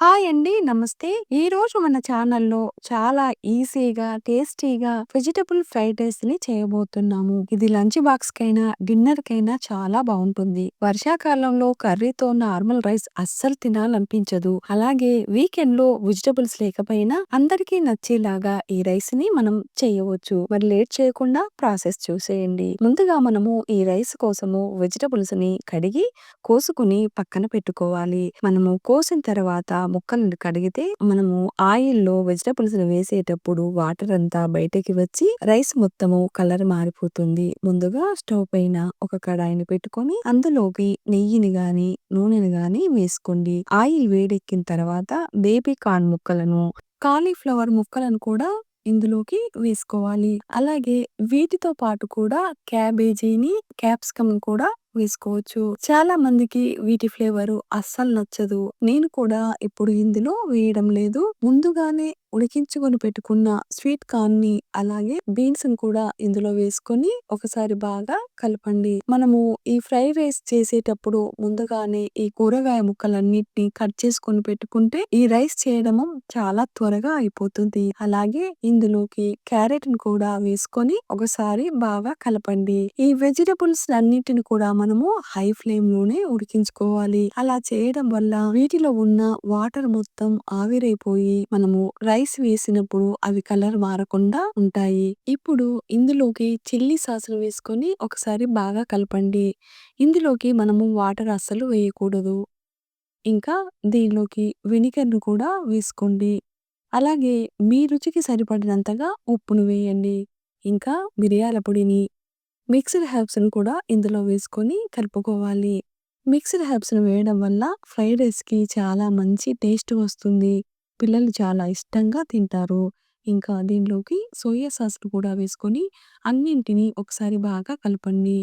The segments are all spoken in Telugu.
హాయ్ అండి. నమస్తే. ఈ రోజు మన ఛానల్‌లో చాలా ఈజీగా, టేస్టీగా వెజిటబుల్ ఫ్రైడ్ రైస్ని చేయబోతున్నాము. ఇది లంచ్ బాక్స్ కైనా డిన్నర్ కైనా చాలా బాగుంటుంది వర్షాకాలంలో కర్రీతో నార్మల్ రైస్ అస్సలు తినాలనిపించదు. అలాగే వీకెండ్లో వెజిటబుల్స్ లేకపోయినా అందరికీ నచ్చేలాగా ఈ రైస్ని మనం చేయవచ్చు. మరి లేట్ చేయకుండా ప్రాసెస్ చూసేయండి. ముందుగా మనము ఈ రైస్ కోసము వెజిటబుల్స్‌ని కడిగి, కోసుకుని పక్కన పెట్టుకోవాలి. మనము కోసిన తర్వాత ముక్కలను కడిగితే మనము ఆయిల్‌లో వెజిటబుల్స్ వేసేటప్పుడు వాటర్ అంతా బయటకి వచ్చి రైస్ మొత్తము కలర్ మారిపోతుంది. ముందుగా స్టవ్ పైన ఒక కడాయిని పెట్టుకొని అందులోకి నెయ్యిని గాని, నూనెని గాని వేసుకోండి. ఆయిల్ వేడెక్కిన తర్వాత బేబీ కార్న్ ముక్కలను, కాలీఫ్లవర్ ముక్కలను కూడా ఇందులోకి వేసుకోవాలి. అలాగే వీటితో పాటు కూడా క్యాబేజీని, క్యాప్సికమ్ కూడా వేసుకోవచ్చు. చాలా మందికి వీటి ఫ్లేవర్ అస్సలు నచ్చదు. నేను కూడా ఇప్పుడు ఇందులో వేయడం లేదు. ముందుగానే ఉడికించుకొని పెట్టుకున్న స్వీట్ కార్న్‌ని అలాగే బీన్స్‌ని కూడా ఇందులో వేసుకొని ఒకసారి బాగా కలపండి. మనము ఈ ఫ్రైడ్ రైస్ చేసేటప్పుడు ముందుగానే ఈ కూరగాయ ముక్కలన్నిటిని కట్ చేసుకొని పెట్టుకుంటే ఈ రైస్ చేయడము చాలా త్వరగా అయిపోతుంది. అలాగే ఇందులోకి క్యారెట్‌ని కూడా వేసుకొని ఒకసారి బాగా కలపండి. ఈ వెజిటబుల్స్ అన్నిటిని కూడా మనము హై ఫ్లేమ్లోనే ఉడికించుకోవాలి. అలా చేయడం వల్ల వీటిలో ఉన్న వాటర్ మొత్తం ఆవిరైపోయి మనము రైస్ రైస్ వేసినప్పుడు అవి కలర్ మారకుండా ఉంటాయి. ఇప్పుడు ఇందులోకి చిల్లీ సాసులు వేసుకొని ఒకసారి బాగా కలపండి. ఇందులోకి మనము వాటర్ అస్సలు వేయకూడదు. ఇంకా దీనిలోకి వెనిగర్ను కూడా వేసుకోండి. అలాగే మీ రుచికి సరిపడినంతగా ఉప్పును వేయండి. ఇంకా మిరియాల పొడిని, మిక్స్డ్ హెర్బ్స్ను కూడా ఇందులో వేసుకొని కలుపుకోవాలి. మిక్స్డ్ హెర్బ్స్ను వేయడం వల్ల ఫ్రైడ్ రైస్‌కి చాలా మంచి టేస్ట్ వస్తుంది. పిల్లలు చాలా ఇష్టంగా తింటారు. ఇంకా దీనిలోకి సోయా సాస్‌ని కూడా వేసుకొని అన్నింటిని ఒకసారి బాగా కలపండి.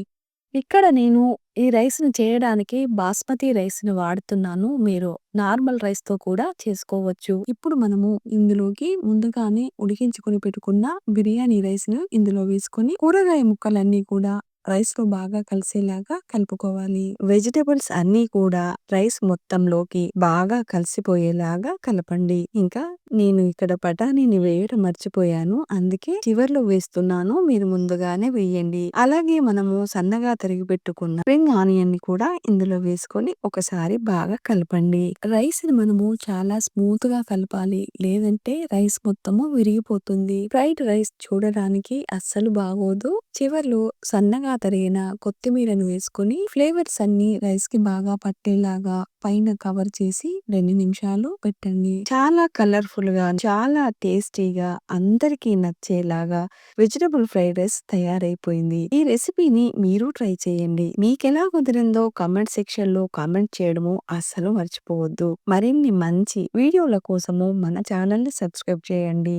ఇక్కడ నేను ఈ రైస్‌ని చేయడానికి బాస్మతి రైస్‌ని వాడుతున్నాను. మీరు నార్మల్ రైస్‌తో కూడా చేసుకోవచ్చు. ఇప్పుడు మనము ఇందులోకి ముందుగానే ఉడికించుకొని పెట్టుకున్న బిర్యానీ రైస్ను ఇందులో వేసుకొని కూరగాయ ముక్కలన్నీ కూడా రైస్‌లో బాగా కలిసేలాగా కలుపుకోవాలి. వెజిటబుల్స్ అన్నీ కూడా రైస్ మొత్తంలోకి బాగా కలిసిపోయేలాగా కలపండి. ఇంకా నేను ఇక్కడ బఠానీని వేయడం మర్చిపోయాను. అందుకే చివర్లో వేస్తున్నాను. మీరు ముందుగానే వేయండి. అలాగే మనము సన్నగా తరిగి పెట్టుకున్న స్ప్రింగ్ ఆనియన్‌ని కూడా ఇందులో వేసుకొని ఒకసారి బాగా కలపండి. రైస్‌ని మనము చాలా స్మూత్‌గా కలపాలి. లేదంటే రైస్ మొత్తము విరిగిపోతుంది. ఫ్రైడ్ రైస్ చూడడానికి అస్సలు బాగోదు. చివర్లో సన్నగా తరిగిన కొత్తిమీరను వేసుకొని ఫ్లేవర్స్ అన్నీ రైస్‌కి బాగా పట్టేలాగా పైన కవర్ చేసి రెండు నిమిషాలు పెట్టండి. చాలా కలర్‌ఫుల్‌గా, చాలా టేస్టీగా అందరికీ నచ్చేలాగా వెజిటబుల్ ఫ్రైడ్ రైస్ తయారైపోయింది. ఈ రెసిపీని మీరు ట్రై చేయండి. మీకెలా కుదిరిందో కామెంట్ సెక్షన్‌లో కామెంట్ చేయడము అస్సలు మర్చిపోవద్దు. మరిన్ని మంచి వీడియోల కోసము మన ఛానల్‌ని సబ్స్క్రైబ్ చేయండి.